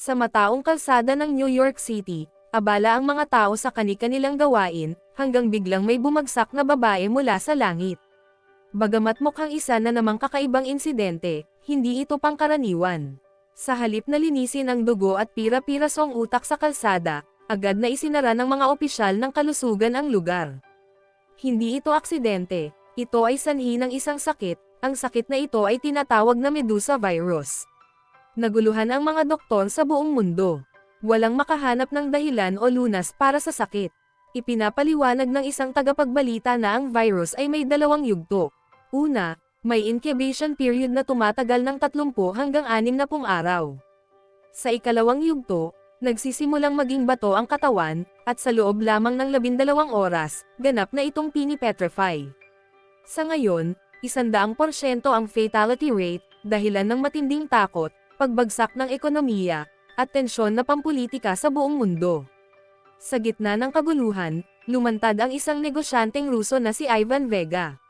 Sa mataong kalsada ng New York City, abala ang mga tao sa kani-kanilang gawain, hanggang biglang may bumagsak na babae mula sa langit. Bagamat mukhang isa na namang kakaibang insidente, hindi ito pangkaraniwan. Sa halip na linisin ang dugo at pira-pirasong utak sa kalsada, agad na isinara ng mga opisyal ng kalusugan ang lugar. Hindi ito aksidente, ito ay sanhi ng isang sakit, ang sakit na ito ay tinatawag na Medusa virus. Naguluhan ang mga doktor sa buong mundo. Walang makahanap ng dahilan o lunas para sa sakit. Ipinapaliwanag ng isang tagapagbalita na ang virus ay may dalawang yugto. Una, may incubation period na tumatagal ng 30 hanggang 60 araw. Sa ikalawang yugto, nagsisimulang maging bato ang katawan, at sa loob lamang ng 12 oras, ganap na itong pinipetrify. Sa ngayon, isandaang porsyento ang fatality rate, dahilan ng matinding takot, pagbagsak ng ekonomiya, at tensyon na pampulitika sa buong mundo. Sa gitna ng kaguluhan, lumantad ang isang negosyanteng Ruso na si Ivan Vega.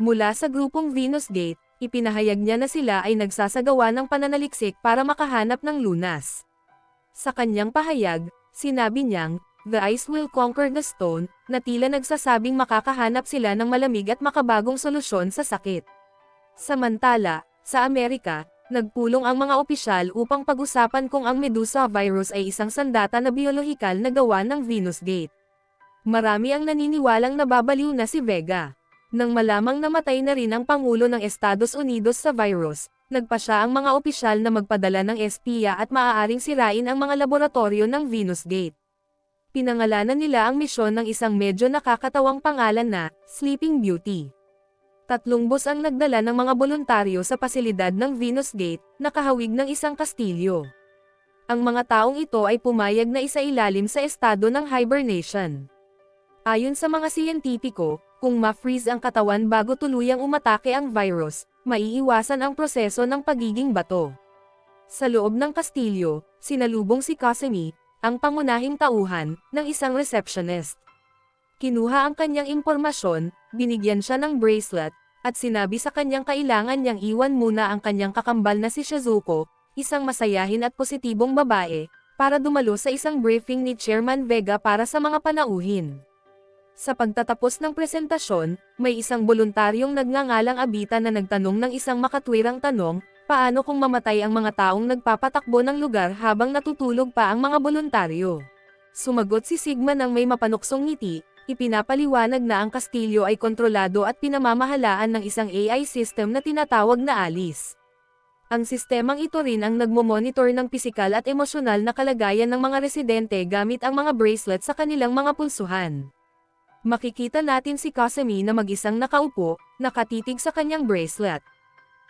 Mula sa grupong Venus Gate, ipinahayag niya na sila ay nagsasagawa ng pananaliksik para makahanap ng lunas. Sa kanyang pahayag, sinabi niyang, The ice will conquer the stone, na tila nagsasabing makakahanap sila ng malamig at makabagong solusyon sa sakit. Samantala, sa Amerika, nagpulong ang mga opisyal upang pag-usapan kung ang Medusa virus ay isang sandata na biolohikal na gawa ng Venus Gate. Marami ang naniniwalang nababaliw na si Vega. Nang malamang namatay na rin ang Pangulo ng Estados Unidos sa virus, nagpa siya ang mga opisyal na magpadala ng espiya at maaaring sirain ang mga laboratorio ng Venus Gate. Pinangalanan nila ang misyon ng isang medyo nakakatawang pangalan na, Sleeping Beauty. Tatlong bus ang nagdala ng mga voluntaryo sa pasilidad ng Venus Gate, nakahawig ng isang kastilyo. Ang mga taong ito ay pumayag na isailalim sa estado ng hibernation. Ayon sa mga siyentipiko, kung ma-freeze ang katawan bago tuluyang umatake ang virus, maiiwasan ang proseso ng pagiging bato. Sa loob ng kastilyo, sinalubong si Kasumi, ang pangunahing tauhan, ng isang receptionist. Kinuha ang kanyang impormasyon, binigyan siya ng bracelet, at sinabi sa kanyang kailangan niyang iwan muna ang kanyang kakambal na si Shizuko, isang masayahin at positibong babae, para dumalo sa isang briefing ni Chairman Vega para sa mga panauhin. Sa pagtatapos ng presentasyon, may isang voluntaryong nagngangalang Abita na nagtanong ng isang makatwirang tanong, paano kung mamatay ang mga taong nagpapatakbo ng lugar habang natutulog pa ang mga voluntaryo. Sumagot si Sigma ng may mapanuksong ngiti, ipinapaliwanag na ang kastilyo ay kontrolado at pinamamahalaan ng isang AI system na tinatawag na ALICE. Ang sistemang ito rin ang nagmo-monitor ng pisikal at emosyonal na kalagayan ng mga residente gamit ang mga bracelet sa kanilang mga pulsuhan. Makikita natin si Kasumi na mag-isang nakaupo, nakatitig sa kanyang bracelet.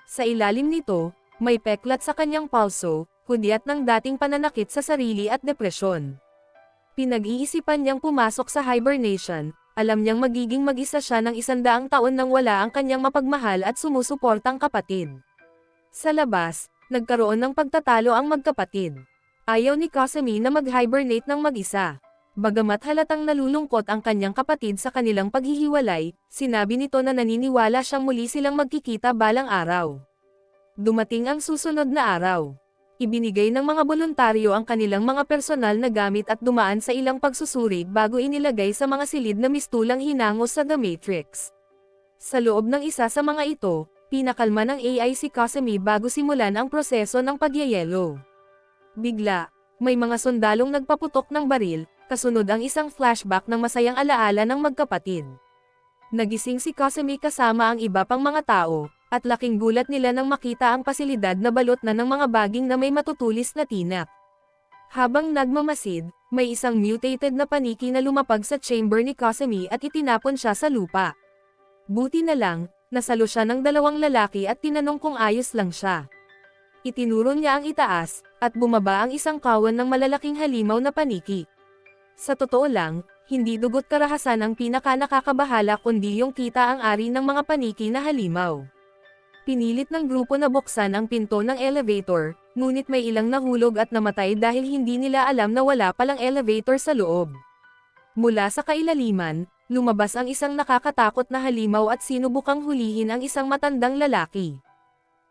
Sa ilalim nito, may peklat sa kanyang pulso, kudyat ng dating pananakit sa sarili at depresyon. Pinag-iisipan niyang pumasok sa hibernation, alam niyang magiging mag-isa siya ng isandaang taon nang wala ang kanyang mapagmahal at sumusuportang kapatid. Sa labas, nagkaroon ng pagtatalo ang magkapatid. Ayaw ni Kasumi na mag-hibernate ng mag-isa. Bagamat halatang nalulungkot ang kanyang kapatid sa kanilang paghihiwalay, sinabi nito na naniniwala siyang muli silang magkikita balang araw. Dumating ang susunod na araw. Ibinigay ng mga voluntaryo ang kanilang mga personal na gamit at dumaan sa ilang pagsusuri bago inilagay sa mga silid na mistulang hinangos sa The Matrix. Sa loob ng isa sa mga ito, pinakalma ng AI si Kasumi bago simulan ang proseso ng pagyayelo. Bigla, may mga sundalong nagpaputok ng baril, kasunod ang isang flashback ng masayang alaala ng magkapatid. Nagising si Kasumi kasama ang iba pang mga tao, at laking gulat nila nang makita ang pasilidad na balot na ng mga baging na may matutulis na tinak. Habang nagmamasid, may isang mutated na paniki na lumapag sa chamber ni Kasumi at itinapon siya sa lupa. Buti na lang, nasalo siya ng dalawang lalaki at tinanong kung ayos lang siya. Itinuro niya ang itaas, at bumaba ang isang kawan ng malalaking halimaw na paniki. Sa totoo lang, hindi dugot karahasan ang pinaka nakakabahala kundi yung kita ang ari ng mga paniki na halimaw. Pinilit ng grupo na buksan ang pinto ng elevator, ngunit may ilang nahulog at namatay dahil hindi nila alam na wala palang elevator sa loob. Mula sa kailaliman, lumabas ang isang nakakatakot na halimaw at sinubukang hulihin ang isang matandang lalaki.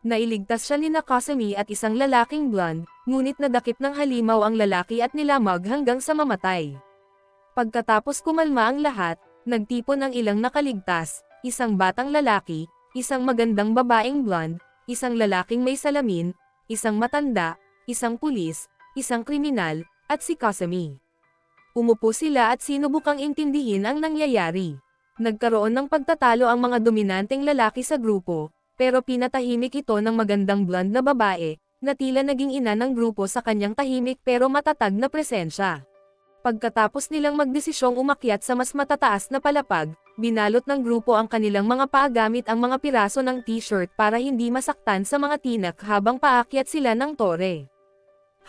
Nailigtas siya ni Nakasami at isang lalaking blonde, ngunit nadakip ng halimaw ang lalaki at nilamag hanggang sa mamatay. Pagkatapos kumalma ang lahat, nagtipon ang ilang nakaligtas, isang batang lalaki, isang magandang babaeng blonde, isang lalaking may salamin, isang matanda, isang pulis, isang kriminal, at si Kasami. Umupo sila at sinubukang intindihin ang nangyayari. Nagkaroon ng pagtatalo ang mga dominanteng lalaki sa grupo, pero pinatahimik ito ng magandang blonde na babae, na tila naging ina ng grupo sa kanyang tahimik pero matatag na presensya. Pagkatapos nilang magdesisyong umakyat sa mas matataas na palapag, binalot ng grupo ang kanilang mga paa gamit ang mga piraso ng t-shirt para hindi masaktan sa mga tinak habang paakyat sila ng tore.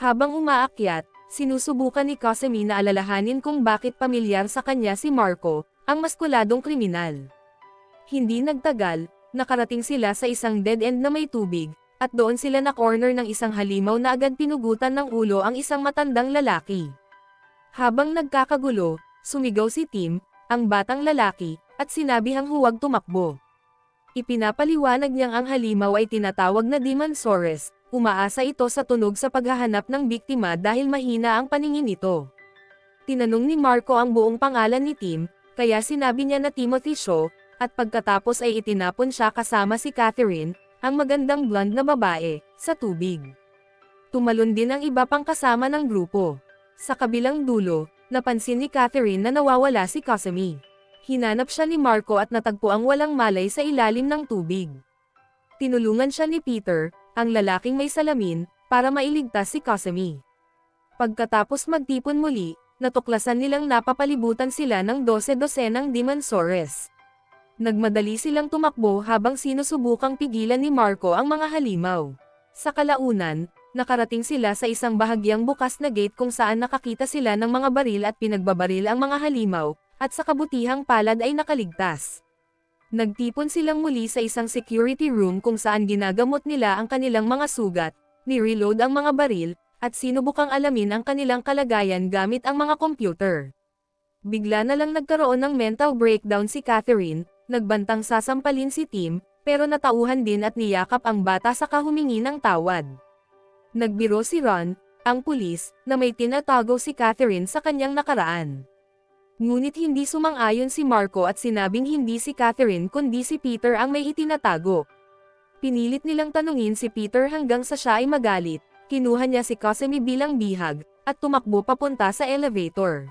Habang umaakyat, sinusubukan ni Kasemi na alalahanin kung bakit pamilyar sa kanya si Marco, ang maskuladong kriminal. Hindi nagtagal, nakarating sila sa isang dead end na may tubig, at doon sila na corner ng isang halimaw na agad pinugutan ng ulo ang isang matandang lalaki. Habang nagkakagulo, sumigaw si Tim, ang batang lalaki, at sinabihang huwag tumakbo. Ipinapaliwanag niyang ang halimaw ay tinatawag na Demonsaurus, umaasa ito sa tunog sa paghahanap ng biktima dahil mahina ang paningin nito. Tinanong ni Marco ang buong pangalan ni Tim, kaya sinabi niya na Timothy Shaw, at pagkatapos ay itinapon siya kasama si Catherine, ang magandang blonde na babae, sa tubig. Tumalon din ang iba pang kasama ng grupo. Sa kabilang dulo, napansin ni Catherine na nawawala si Kasami. Hinanap siya ni Marco at natagpo ang walang malay sa ilalim ng tubig. Tinulungan siya ni Peter, ang lalaking may salamin, para mailigtas si Kasami. Pagkatapos magtipon muli, natuklasan nilang napapalibutan sila ng 12-dosenang Demonsaurus. Nagmadali silang tumakbo habang sinusubukang pigilan ni Marco ang mga halimaw. Sa kalaunan, nakarating sila sa isang bahagyang bukas na gate kung saan nakakita sila ng mga baril at pinagbabaril ang mga halimaw, at sa kabutihang palad ay nakaligtas. Nagtipon silang muli sa isang security room kung saan ginagamot nila ang kanilang mga sugat, ni-reload ang mga baril, at sinubukang alamin ang kanilang kalagayan gamit ang mga computer. Bigla na lang nagkaroon ng mental breakdown si Catherine, nagbantang sasampalin si Tim, pero natauhan din at niyakap ang bata sa kahumingi ng tawad. Nagbiro si Ron, ang pulis, na may tinatago si Catherine sa kanyang nakaraan. Ngunit hindi sumang-ayon si Marco at sinabing hindi si Catherine kundi si Peter ang may itinatago. Pinilit nilang tanungin si Peter hanggang sa siya ay magalit, kinuha niya si Kasemi bilang bihag, at tumakbo papunta sa elevator.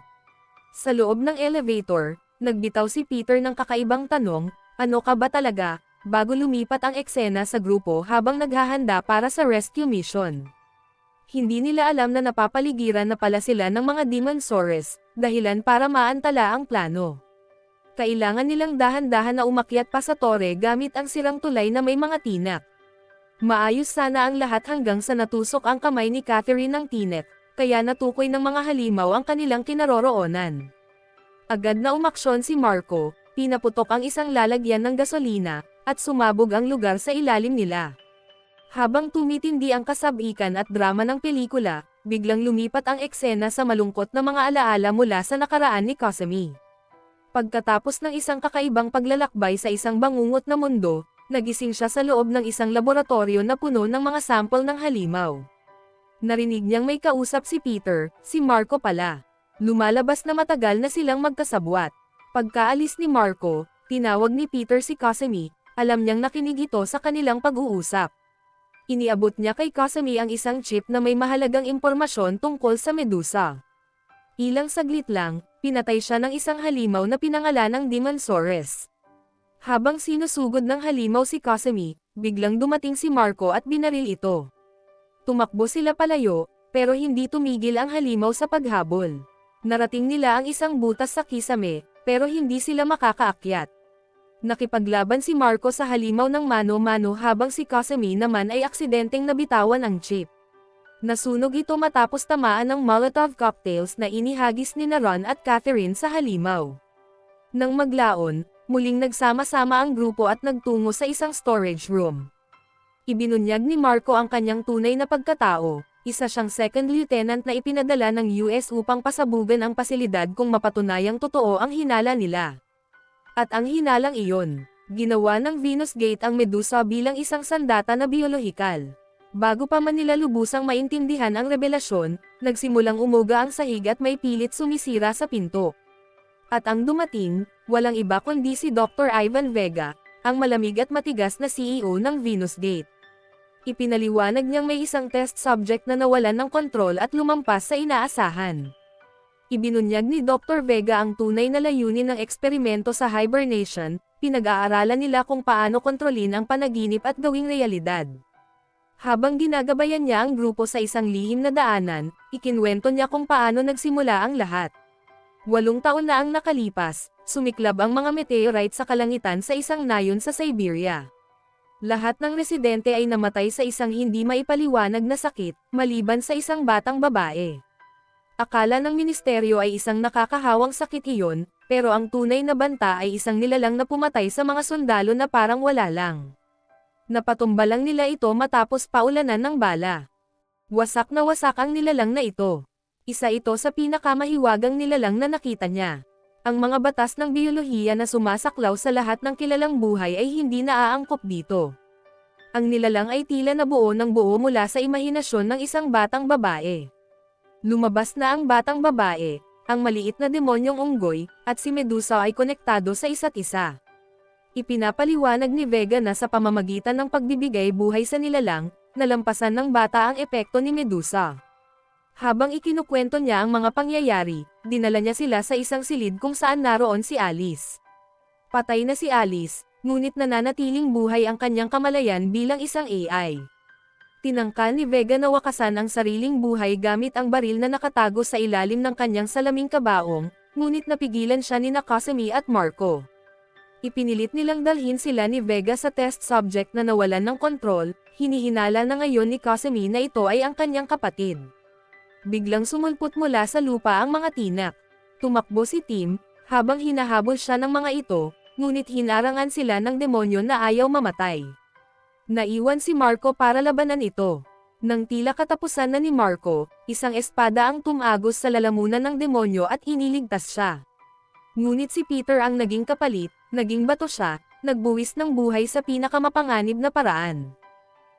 Sa loob ng elevator, nagbitaw si Peter ng kakaibang tanong, ano ka ba talaga, bago lumipat ang eksena sa grupo habang naghahanda para sa rescue mission. Hindi nila alam na napapaligiran na pala sila ng mga Demonsaurus, dahilan para maantala ang plano. Kailangan nilang dahan-dahan na umakyat pa sa tore gamit ang sirang tulay na may mga tinak. Maayos sana ang lahat hanggang sa natusok ang kamay ni Catherine ng tinek, kaya natukoy ng mga halimaw ang kanilang kinaroroonan. Agad na umaksyon si Marco, pinaputok ang isang lalagyan ng gasolina, at sumabog ang lugar sa ilalim nila. Habang tumitindi ang kasabikan at drama ng pelikula, biglang lumipat ang eksena sa malungkot na mga alaala mula sa nakaraan ni Kasami. Pagkatapos ng isang kakaibang paglalakbay sa isang bangungot na mundo, nagising siya sa loob ng isang laboratorio na puno ng mga sample ng halimaw. Narinig niyang may kausap si Peter, si Marco pala. Lumalabas na matagal na silang magkasabwat. Pagkaalis ni Marco, tinawag ni Peter si Kasami, alam niyang nakinig ito sa kanilang pag-uusap. Iniabot niya kay Kasami ang isang chip na may mahalagang impormasyon tungkol sa Medusa. Ilang saglit lang, pinatay siya ng isang halimaw na pinangalan ng Demonsaurus. Habang sinusugod ng halimaw si Kasami, biglang dumating si Marco at binaril ito. Tumakbo sila palayo, pero hindi tumigil ang halimaw sa paghabol. Narating nila ang isang butas sa kisame, pero hindi sila makakaakyat. Nakipaglaban si Marco sa halimaw ng mano-mano habang si Kasami naman ay aksidenteng nabitawan ang chip. Nasunog ito matapos tamaan ng Molotov cocktails na inihagis ni Ron at Catherine sa halimaw. Nang maglaon, muling nagsama-sama ang grupo at nagtungo sa isang storage room. Ibinunyag ni Marco ang kanyang tunay na pagkatao, isa siyang second lieutenant na ipinadala ng US upang pasabugan ang pasilidad kung mapatunayang totoo ang hinala nila. At ang hinalang iyon, Ginawa ng Venus Gate ang Medusa bilang isang sandata na biolohikal. Bago pa man nila lubusang maintindihan ang revelasyon, nagsimulang umuga ang sahig at may pilit sumisira sa pinto. At ang dumating, walang iba kundi si Dr. Ivan Vega, ang malamig at matigas na CEO ng Venus Gate. Ipinaliwanag niyang may isang test subject na nawalan ng kontrol at lumampas sa inaasahan. Ibinunyag ni Dr. Vega ang tunay na layunin ng eksperimento sa hibernation, pinag-aaralan nila kung paano kontrolin ang panaginip at gawing realidad. Habang ginagabayan niya ang grupo sa isang lihim na daanan, ikinwento niya kung paano nagsimula ang lahat. Walong taon na ang nakalipas, sumiklab ang mga meteorite sa kalangitan sa isang nayon sa Siberia. Lahat ng residente ay namatay sa isang hindi maipaliwanag na sakit, maliban sa isang batang babae. Akala ng ministeryo ay isang nakakahawang sakit iyon, pero ang tunay na banta ay isang nilalang na pumatay sa mga sundalo na parang wala lang. Napatumba lang nila ito matapos paulanan ng bala. Wasak na wasak ang nilalang na ito. Isa ito sa pinakamahiwagang nilalang na nakita niya. Ang mga batas ng biyolohiya na sumasaklaw sa lahat ng kilalang buhay ay hindi naaangkop dito. Ang nilalang ay tila na buo ng buo mula sa imahinasyon ng isang batang babae. Lumabas na ang batang babae, ang maliit na demonyong unggoy, at si Medusa ay konektado sa isa't isa. Ipinapaliwanag ni Vega na sa pamamagitan ng pagbibigay buhay sa nilalang, nalampasan ng bata ang epekto ni Medusa. Habang ikinukwento niya ang mga pangyayari, dinala niya sila sa isang silid kung saan naroon si Alice. Patay na si Alice, ngunit nananatiling buhay ang kanyang kamalayan bilang isang AI. Tinangkal ni Vega na wakasan ang sariling buhay gamit ang baril na nakatago sa ilalim ng kanyang salaming kabaong, ngunit napigilan siya ni Nakasumi at Marco. Ipinilit nilang dalhin sila ni Vega sa test subject na nawalan ng kontrol, hinihinala na ngayon ni Kasumi na ito ay ang kanyang kapatid. Biglang sumulpot mula sa lupa ang mga tinak. Tumakbo si Tim, habang hinahabol siya ng mga ito, ngunit hinarangan sila ng demonyo na ayaw mamatay. Naiwan si Marco para labanan ito. Nang tila katapusan na ni Marco, isang espada ang tumagos sa lalamunan ng demonyo at iniligtas siya. Ngunit si Peter ang naging kapalit, naging bato siya, nagbuwis ng buhay sa pinakamapanganib na paraan.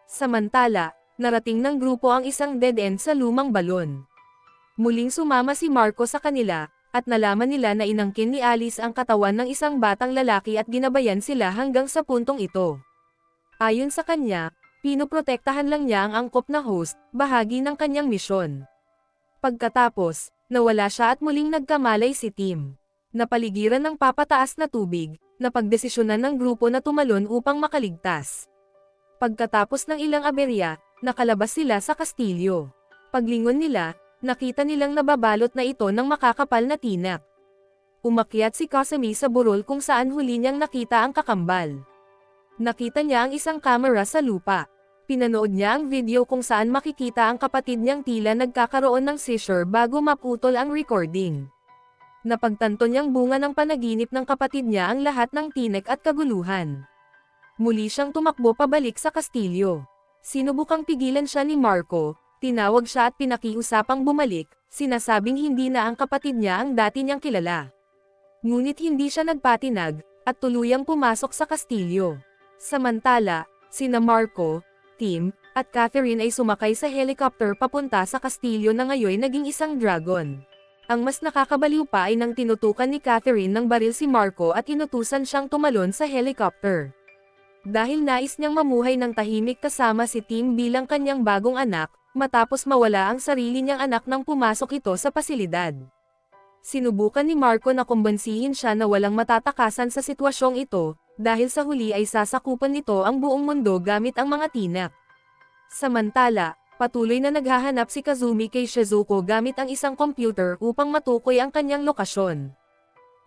Samantala, narating ng grupo ang isang dead end sa lumang balon. Muling sumama si Marco sa kanila, at nalaman nila na inangkin ni Alice ang katawan ng isang batang lalaki at ginabayan sila hanggang sa puntong ito. Ayon sa kanya, pinoprotektahan lang niya ang angkop na host, bahagi ng kanyang misyon. Pagkatapos, nawala siya at muling nagkamalay si Tim. Napaligiran ng papataas na tubig, napagdesisyonan ng grupo na tumalon upang makaligtas. Pagkatapos ng ilang aberya, nakalabas sila sa kastilyo. Paglingon nila, nakita nilang nababalot na ito ng makakapal na tinak. Umakyat si Kasumi sa burol kung saan huli niyang nakita ang kakambal. Nakita niya ang isang camera sa lupa. Pinanood niya ang video kung saan makikita ang kapatid niyang tila nagkakaroon ng seizure bago maputol ang recording. Napagtanto niyang bunga ng panaginip ng kapatid niya ang lahat ng tinek at kaguluhan. Muli siyang tumakbo pabalik sa kastilyo. Sinubukang pigilan siya ni Marco, tinawag siya at pinakiusapang bumalik, sinasabing hindi na ang kapatid niya ang dati niyang kilala. Ngunit hindi siya nagpatinag, at tuluyang pumasok sa kastilyo. Samantala, sina Marco, Tim, at Catherine ay sumakay sa helicopter papunta sa kastilyo na ngayon naging isang dragon. Ang mas nakakabaliw pa ay nang tinutukan ni Catherine ng baril si Marco at inutusan siyang tumalon sa helicopter. Dahil nais niyang mamuhay ng tahimik kasama si Tim bilang kanyang bagong anak, matapos mawala ang sarili niyang anak nang pumasok ito sa pasilidad. Sinubukan ni Marco na kumbansihin siya na walang matatakasan sa sitwasyong ito, dahil sa huli ay sasakupan nito ang buong mundo gamit ang mga tinak. Samantala, patuloy na naghahanap si Kazumi kay Shizuko gamit ang isang computer upang matukoy ang kanyang lokasyon.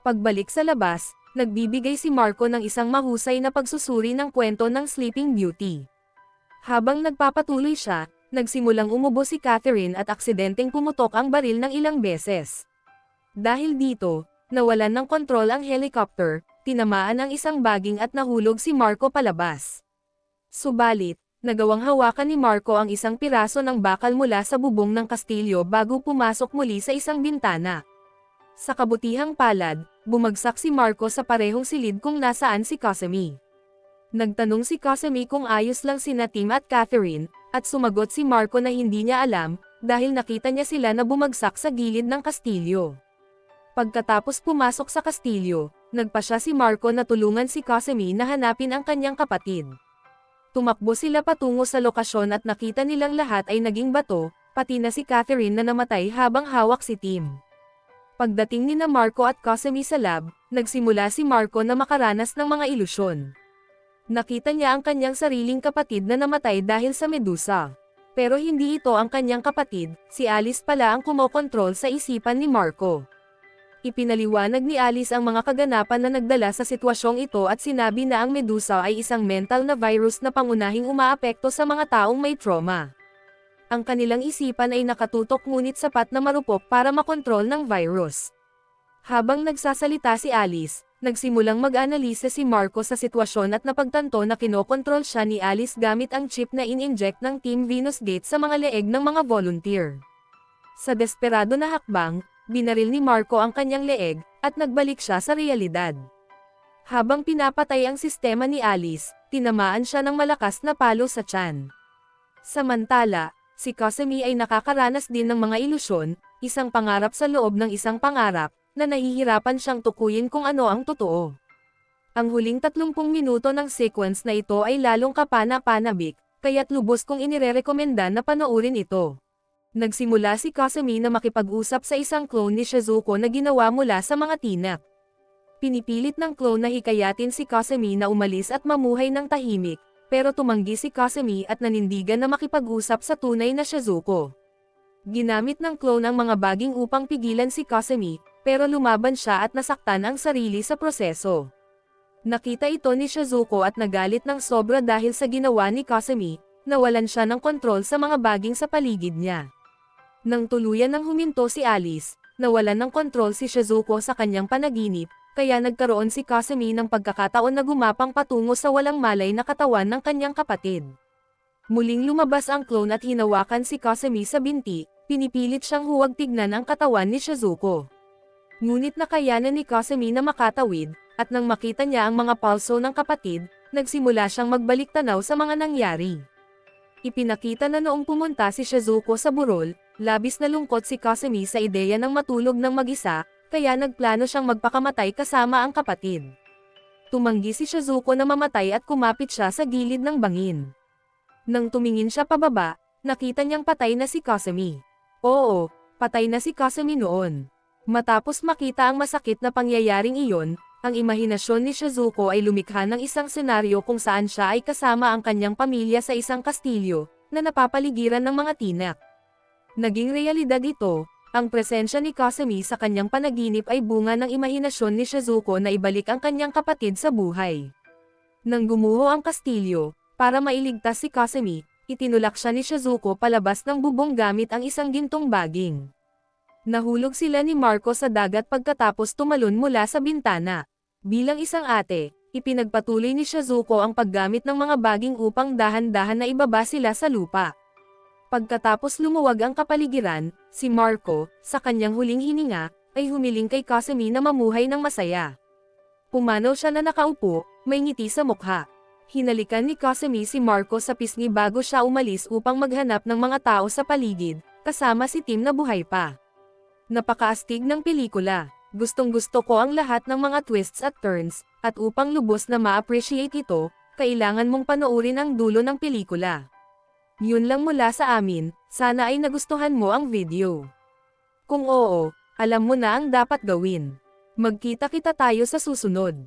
Pagbalik sa labas, nagbibigay si Marco ng isang mahusay na pagsusuri ng kwento ng Sleeping Beauty. Habang nagpapatuloy siya, nagsimulang umubo si Catherine at aksidenteng pumutok ang baril ng ilang beses. Dahil dito, nawalan ng kontrol ang helicopter, tinamaan ang isang baging at nahulog si Marco palabas. Subalit, nagawang hawakan ni Marco ang isang piraso ng bakal mula sa bubong ng kastilyo bago pumasok muli sa isang bintana. Sa kabutihang palad, bumagsak si Marco sa parehong silid kung nasaan si Kasumi. Nagtanong si Kasumi kung ayos lang si Tim at Catherine, at sumagot si Marco na hindi niya alam, dahil nakita niya sila na bumagsak sa gilid ng kastilyo. Pagkatapos pumasok sa kastilyo, nagpa siya si Marco na tulungan si Kasumi na hanapin ang kanyang kapatid. Tumakbo sila patungo sa lokasyon at nakita nilang lahat ay naging bato, pati na si Catherine na namatay habang hawak si Tim. Pagdating ni na Marco at Kasumi sa lab, nagsimula si Marco na makaranas ng mga ilusyon. Nakita niya ang kanyang sariling kapatid na namatay dahil sa medusa. Pero hindi ito ang kanyang kapatid, si Alice pala ang kumokontrol sa isipan ni Marco. Ipinaliwanag ni Alice ang mga kaganapan na nagdala sa sitwasyong ito at sinabi na ang medusa ay isang mental na virus na pangunahing umaapekto sa mga taong may trauma. Ang kanilang isipan ay nakatutok ngunit sapat na marupok para makontrol ng virus. Habang nagsasalita si Alice, nagsimulang mag-analisa si Marco sa sitwasyon at napagtanto na kinokontrol siya ni Alice gamit ang chip na in-inject ng Team Venus Gate sa mga leeg ng mga volunteer. Sa desperado na hakbang, binaril ni Marco ang kanyang leeg, at nagbalik siya sa realidad. Habang pinapatay ang sistema ni Alice, tinamaan siya ng malakas na palo sa tiyan. Samantala, si Kasumi ay nakakaranas din ng mga ilusyon, isang pangarap sa loob ng isang pangarap, na nahihirapan siyang tukuyin kung ano ang totoo. Ang huling 30 minuto ng sequence na ito ay lalong kapana-panabik, kaya't lubos kong inirerekomenda na panoorin ito. Nagsimula si Kasumi na makipag-usap sa isang clone ni Shizuko na ginawa mula sa mga tinak. Pinipilit ng clone na hikayatin si Kasumi na umalis at mamuhay ng tahimik, pero tumanggi si Kasumi at nanindigan na makipag-usap sa tunay na Shizuko. Ginamit ng clone ang mga baging upang pigilan si Kasumi, pero lumaban siya at nasaktan ang sarili sa proseso. Nakita ito ni Shizuko at nagalit ng sobra dahil sa ginawa ni Kasumi, nawalan siya ng kontrol sa mga baging sa paligid niya. Nang tuluyan ng huminto si Alice, nawalan ng kontrol si Shizuko sa kanyang panaginip, kaya nagkaroon si Kasumi ng pagkakataon na gumapang patungo sa walang malay na katawan ng kanyang kapatid. Muling lumabas ang clone at hinawakan si Kasumi sa binti, pinipilit siyang huwag tignan ang katawan ni Shizuko. Ngunit nakayanan ni Kasumi na makatawid, at nang makita niya ang mga palso ng kapatid, nagsimula siyang magbalik tanaw sa mga nangyari. Ipinakita na noong pumunta si Shizuko sa burol, labis na lungkot si Kasumi sa ideya ng matulog ng mag-isa, kaya nagplano siyang magpakamatay kasama ang kapatid. Tumanggi si Shizuko na mamatay at kumapit siya sa gilid ng bangin. Nang tumingin siya pababa, nakita niyang patay na si Kasumi. Oo, patay na si Kasumi noon. Matapos makita ang masakit na pangyayaring iyon, ang imahinasyon ni Shizuko ay lumikha ng isang senaryo kung saan siya ay kasama ang kanyang pamilya sa isang kastilyo, na napapaligiran ng mga tinak. Naging realidad ito, ang presensya ni Kasumi sa kanyang panaginip ay bunga ng imahinasyon ni Shizuko na ibalik ang kanyang kapatid sa buhay. Nang gumuho ang kastilyo, para mailigtas si Kasumi, itinulak siya ni Shizuko palabas ng bubong gamit ang isang gintong baging. Nahulog sila ni Marco sa dagat pagkatapos tumalon mula sa bintana. Bilang isang ate, ipinagpatuloy ni Shizuko ang paggamit ng mga baging upang dahan-dahan na ibaba sila sa lupa. Pagkatapos lumuwag ang kapaligiran, si Marco, sa kanyang huling hininga, ay humiling kay Kasumi na mamuhay ng masaya. Pumanaw siya na nakaupo, may ngiti sa mukha. Hinalikan ni Kasumi si Marco sa pisngi bago siya umalis upang maghanap ng mga tao sa paligid, kasama si Tim na buhay pa. Napakaastig ng pelikula. Gustong gusto ko ang lahat ng mga twists at turns, at upang lubos na ma-appreciate ito, kailangan mong panoorin ang dulo ng pelikula. Yun lang mula sa amin, sana ay nagustuhan mo ang video. Kung oo, alam mo na ang dapat gawin. Magkita kita tayo sa susunod.